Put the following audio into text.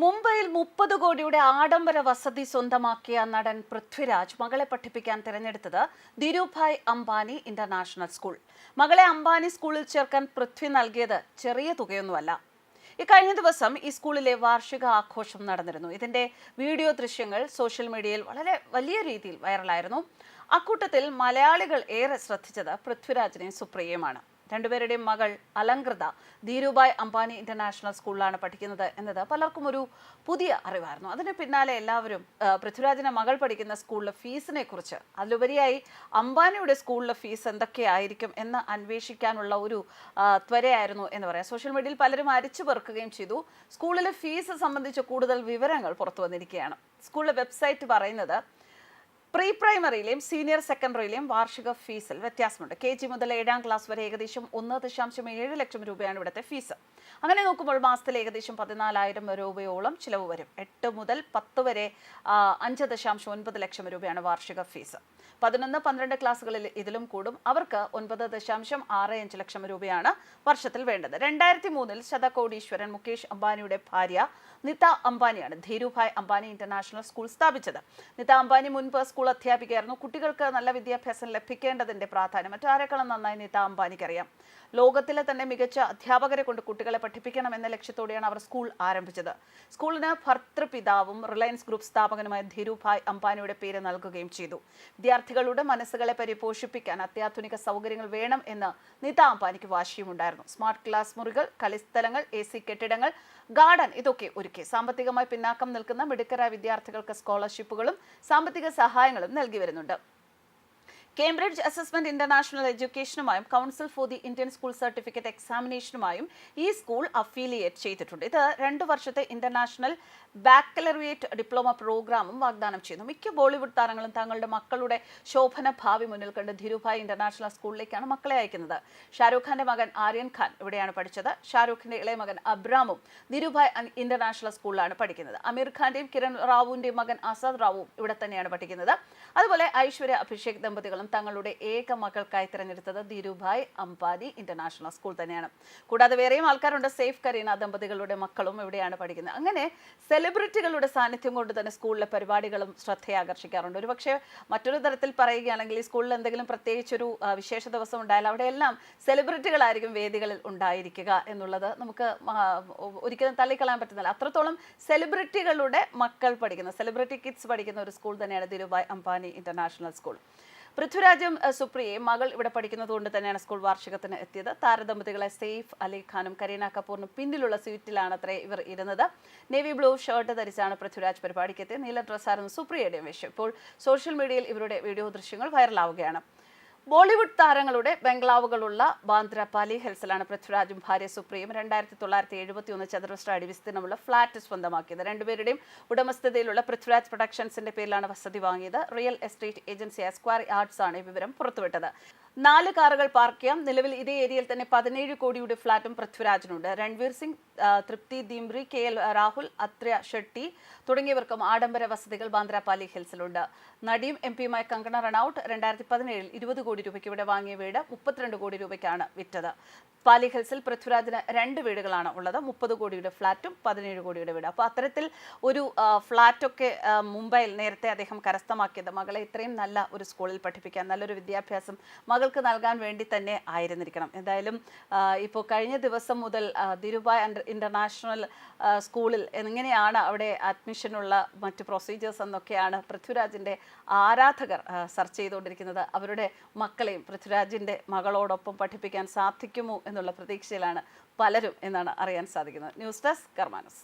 മുംബൈയിൽ മുപ്പത് കോടിയുടെ ആഡംബര വസതി സ്വന്തമാക്കിയ നടൻ പൃഥ്വിരാജ് മകളെ പഠിപ്പിക്കാൻ തിരഞ്ഞെടുത്തത് ധീരുഭായ് അംബാനി ഇന്റർനാഷണൽ സ്കൂൾ. മകളെ അംബാനി സ്കൂളിൽ ചേർക്കാൻ പൃഥ്വി നൽകിയത് ചെറിയ തുകയൊന്നുമല്ല. ഇക്കഴിഞ്ഞ ദിവസം ഈ സ്കൂളിലെ വാർഷിക ആഘോഷം നടന്നിരുന്നു. ഇതിന്റെ വീഡിയോ ദൃശ്യങ്ങൾ സോഷ്യൽ മീഡിയയിൽ വളരെ വലിയ രീതിയിൽ വൈറലായിരുന്നു. അക്കൂട്ടത്തിൽ മലയാളികൾ ഏറെ ശ്രദ്ധിച്ചത് പൃഥ്വിരാജിനെ സുപ്രിയയുമാണ്. രണ്ടുപേരുടെയും മകൾ അലങ്കൃത ധീരുഭായ് അംബാനി ഇന്റർനാഷണൽ സ്കൂളിലാണ് പഠിക്കുന്നത് എന്നത് പലർക്കും ഒരു പുതിയ അറിവായിരുന്നു. അതിന് പിന്നാലെ എല്ലാവരും പൃഥ്വിരാജിന്റെ മകൾ പഠിക്കുന്ന സ്കൂളിലെ ഫീസിനെ കുറിച്ച് അതിലുപരിയായി അംബാനിയുടെ സ്കൂളിലെ ഫീസ് എന്തൊക്കെയായിരിക്കും എന്ന് അന്വേഷിക്കാനുള്ള ഒരു ത്വരയായിരുന്നു എന്ന് പറയാം. സോഷ്യൽ മീഡിയയിൽ പലരും അരിച്ചു പെറുക്കുകയും ചെയ്തു. സ്കൂളിലെ ഫീസ് സംബന്ധിച്ച് കൂടുതൽ വിവരങ്ങൾ പുറത്തു വന്നിരിക്കുകയാണ്. സ്കൂളിലെ വെബ്സൈറ്റ് പറയുന്നത് പ്രീ പ്രൈമറിയിലെയും സീനിയർ സെക്കൻഡറിയിലെയും വാർഷിക ഫീസിൽ വ്യത്യാസമുണ്ട്. കെ ജി മുതൽ ഏഴാം ക്ലാസ് വരെ ഏകദേശം ഒന്ന് ദശാംശം ഏഴ് ലക്ഷം രൂപയാണ് ഇവിടുത്തെ ഫീസ്. അങ്ങനെ നോക്കുമ്പോൾ മാസത്തിൽ ഏകദേശം പതിനാലായിരം രൂപയോളം ചിലവ് വരും. എട്ട് മുതൽ പത്ത് വരെ അഞ്ച് ദശാംശം ഒൻപത് ലക്ഷം രൂപയാണ് വാർഷിക ഫീസ്. പതിനൊന്ന് പന്ത്രണ്ട് ക്ലാസ്സുകളിൽ ഇതിലും കൂടും. അവർക്ക് ഒൻപത് ദശാംശം ആറ് അഞ്ച് ലക്ഷം രൂപയാണ് വർഷത്തിൽ വേണ്ടത്. രണ്ടായിരത്തി മൂന്നിൽ ശതകോടീശ്വരൻ മുകേഷ് അംബാനിയുടെ ഭാര്യ നിത അംബാനിയാണ് ധീരുഭായ് അംബാനി ഇന്റർനാഷണൽ സ്കൂൾ സ്ഥാപിച്ചത്. നിത അംബാനി മുൻപ് സ്കൂൾ അധ്യാപികയായിരുന്നു. കുട്ടികൾക്ക് നല്ല വിദ്യാഭ്യാസം ലഭിക്കേണ്ടതിന്റെ പ്രാധാന്യം. മറ്റാരെക്കാളും നന്നായി നിത അംബാനിക്ക് അറിയാം ലോകത്തിലെ തന്നെ മികച്ച അധ്യാപകരെ കൊണ്ട് കുട്ടികളെ പഠിപ്പിക്കണം എന്ന ലക്ഷ്യത്തോടെയാണ് അവർ സ്കൂൾ ആരംഭിച്ചത്. സ്കൂളിന് ഭർത്തൃപിതാവും റിലയൻസ് ഗ്രൂപ്പ് സ്ഥാപകനുമായ ധീരുഭായ് അംബാനിയുടെ പേര് നൽകുകയും ചെയ്തു. വിദ്യാർത്ഥികളുടെ മനസ്സുകളെ പരിപോഷിപ്പിക്കാൻ അത്യാധുനിക സൗകര്യങ്ങൾ വേണം എന്ന് നിത അംബാനിക്ക് വാശിയുമുണ്ടായിരുന്നു. സ്മാർട്ട് ക്ലാസ് മുറികൾ കളിസ്ഥലങ്ങൾ എ സി കെട്ടിടങ്ങൾ ഗാർഡൻ ഇതൊക്കെ ഒരുക്കി. സാമ്പത്തികമായി പിന്നാക്കം നിൽക്കുന്ന മിടുക്കരായ വിദ്യാർത്ഥികൾക്ക് സ്കോളർഷിപ്പുകളും സാമ്പത്തിക സഹായങ്ങളും നൽകി വരുന്നുണ്ട്. Cambridge Assessment International എഡ്യൂക്കേഷനുമായും Council for the Indian School Certificate എക്സാമിനേഷനുമായും ഈ സ്കൂൾ അഫിലിയേറ്റ് ചെയ്തിട്ടുണ്ട്. ഇത് രണ്ട് വർഷത്തെ ഇന്റർനാഷണൽ ബാക്കലറിയേറ്റ് ഡിപ്ലോമ പ്രോഗ്രാമും വാഗ്ദാനം ചെയ്യുന്നു. മിക്ക ബോളിവുഡ് താരങ്ങളും തങ്ങളുടെ മക്കളുടെ ശോഭന ഭാവി മുന്നിൽ കണ്ട് ധീരുഭായ് ഇന്റർനാഷണൽ സ്കൂളിലേക്കാണ് മക്കളെ അയക്കുന്നത്. ഷാരൂഖ് ഖാന്റെ മകൻ ആര്യൻ ഖാൻ ഇവിടെയാണ് പഠിച്ചത്. ഷാരൂഖിന്റെ ഇളയ മകൻ അബ്രാമും ധീരുഭായ് ഇന്റർനാഷണൽ സ്കൂളിലാണ് പഠിക്കുന്നത്. അമീർ ഖാന്റെയും കിരൺ റാവുവിന്റെയും മകൻ ആസാദ് റാവുവും ഇവിടെ തന്നെയാണ് പഠിക്കുന്നത്. അതുപോലെ ഐശ്വര്യ അഭിഷേക് ദമ്പതികളും തങ്ങളുടെ ഏക മകൾക്കായി തിരഞ്ഞെടുത്തത് ധീരുഭായ് അംബാനി ഇന്റർനാഷണൽ സ്കൂൾ തന്നെയാണ്. കൂടാതെ വേറെയും ആൾക്കാരുണ്ട്. സേഫ് കരീന ദമ്പതികളുടെ മക്കളും ഇവിടെയാണ് പഠിക്കുന്നത്. അങ്ങനെ സെലിബ്രിറ്റികളുടെ സാന്നിധ്യം കൊണ്ട് തന്നെ സ്കൂളിലെ പരിപാടികളും ശ്രദ്ധയാകർഷിക്കാറുണ്ട്. ഒരു പക്ഷേ മറ്റൊരു തരത്തിൽ പറയുകയാണെങ്കിൽ ഈ സ്കൂളിൽ എന്തെങ്കിലും പ്രത്യേകിച്ചൊരു വിശേഷ ദിവസം ഉണ്ടായാൽ അവിടെയെല്ലാം സെലിബ്രിറ്റികളായിരിക്കും വേദികളിൽ ഉണ്ടായിരിക്കുക എന്നുള്ളത് നമുക്ക് ഒരിക്കലും തള്ളിക്കളയാൻ പറ്റുന്നില്ല. അത്രത്തോളം സെലിബ്രിറ്റികളുടെ മക്കൾ പഠിക്കുന്ന സെലിബ്രിറ്റി കിഡ്സ് പഠിക്കുന്ന ഒരു സ്കൂൾ തന്നെയാണ് ധീരുഭായ് അംബാനി ഇന്റർനാഷണൽ സ്കൂൾ. പൃഥ്വിരാജും സുപ്രിയയും മകൾ ഇവിടെ പഠിക്കുന്നത് കൊണ്ട് തന്നെയാണ് സ്കൂൾ വാർഷികത്തിന് എത്തിയത്. താരദമ്പതികളെ സെയ്ഫ് അലി ഖാനും കരീന കപൂറിനും പിന്നിലുള്ള സീറ്റിലാണ് അത്രേ ഇവർ ഇരുന്നത്. നേവി ബ്ലൂ ഷർട്ട് ധരിച്ചാണ് പൃഥ്വിരാജ് പരിപാടിക്ക് എത്തിയത് നീല ഡ്രസ്സായിരുന്നു സുപ്രിയയുടെയും വേഷം. ഇപ്പോൾ സോഷ്യൽ മീഡിയയിൽ ഇവരുടെ വീഡിയോ ദൃശ്യങ്ങൾ വൈറലാവുകയാണ്. ബോളിവുഡ് താരങ്ങളുടെ ബംഗ്ലാവുകളുള്ള ബാന്ദ്ര പാലി ഹിൽസിലാണ് പൃഥ്വിരാജും ഭാര്യ സുപ്രിയും രണ്ടായിരത്തി തൊള്ളായിരത്തി എഴുപത്തി ഒന്ന് ചതുരശ്ര അടി വിസ്തീർണമുള്ള ഫ്ളാറ്റ് സ്വന്തമാക്കിയത്. രണ്ടുപേരുടെയും ഉടമസ്ഥതയിലുള്ള പൃഥ്വിരാജ് പ്രൊഡക്ഷൻസിന്റെ പേരിലാണ് വസതി വാങ്ങിയത്. റിയൽ എസ്റ്റേറ്റ് ഏജൻസി അസ്ക്വയർ ആർട്സ് ആണ് ഈ വിവരം പുറത്തുവിട്ടത്. നാല് കാറുകൾ പാർക്ക് ചെയ്യാം. നിലവിൽ ഇതേ ഏരിയയിൽ തന്നെ പതിനേഴ് കോടിയുടെ ഫ്ളാറ്റും പൃഥ്വിരാജിനുണ്ട്. രൺവീർ സിംഗ് തൃപ്തി ദീംബ്രി കെ എൽ രാഹുൽ അത്രയ ഷെട്ടി തുടങ്ങിയവർക്കും ആഡംബര വസതികൾ ബാന്ദ്രാപാലി ഹിൽസിലുണ്ട്. നടിയും എം പിയുമായ കങ്കണ റണൌട്ട് രണ്ടായിരത്തി പതിനേഴിൽ ഇരുപത് കോടി രൂപയ്ക്ക് ഇവിടെ വാങ്ങിയ വീട് മുപ്പത്തിരണ്ട് കോടി രൂപയ്ക്കാണ് വിറ്റത്. പാലി ഹിൽസിൽ പൃഥ്വിരാജിന് രണ്ട് വീടുകളാണ് ഉള്ളത്. മുപ്പത് കോടിയുടെ ഫ്ളാറ്റും പതിനേഴ് കോടിയുടെ വീട്. അപ്പോൾ അത്തരത്തിൽ ഒരു ഫ്ളാറ്റൊക്കെ മുംബൈയിൽ നേരത്തെ അദ്ദേഹം കരസ്ഥമാക്കിയത്. മകളെ ഇത്രയും നല്ല ഒരു സ്കൂളിൽ പഠിപ്പിക്കാൻ നല്ലൊരു വിദ്യാഭ്യാസം മകൾക്ക് നൽകാൻ വേണ്ടി തന്നെ ആയിരുന്നിരിക്കണം. എന്തായാലും ഇപ്പോൾ കഴിഞ്ഞ ദിവസം മുതൽ ധിരുബായ് ഇന്റർനാഷണൽ സ്കൂളിൽ എങ്ങനെയാണ് അവിടെ അഡ്മിഷനുള്ള മറ്റ് പ്രൊസീജിയേഴ്സ് എന്നൊക്കെയാണ് പൃഥ്വിരാജിന്റെ ആരാധകർ സെർച്ച് ചെയ്തുകൊണ്ടിരിക്കുന്നത്. അവരുടെ മക്കളെയും പൃഥ്വിരാജിന്റെ മകളോടൊപ്പം പഠിപ്പിക്കാൻ സാധിക്കുമോ എന്നുള്ള പ്രതീക്ഷയിലാണ് പലരും എന്നാണ് അറിയാൻ സാധിക്കുന്നത്. News desk കർമാനസ്.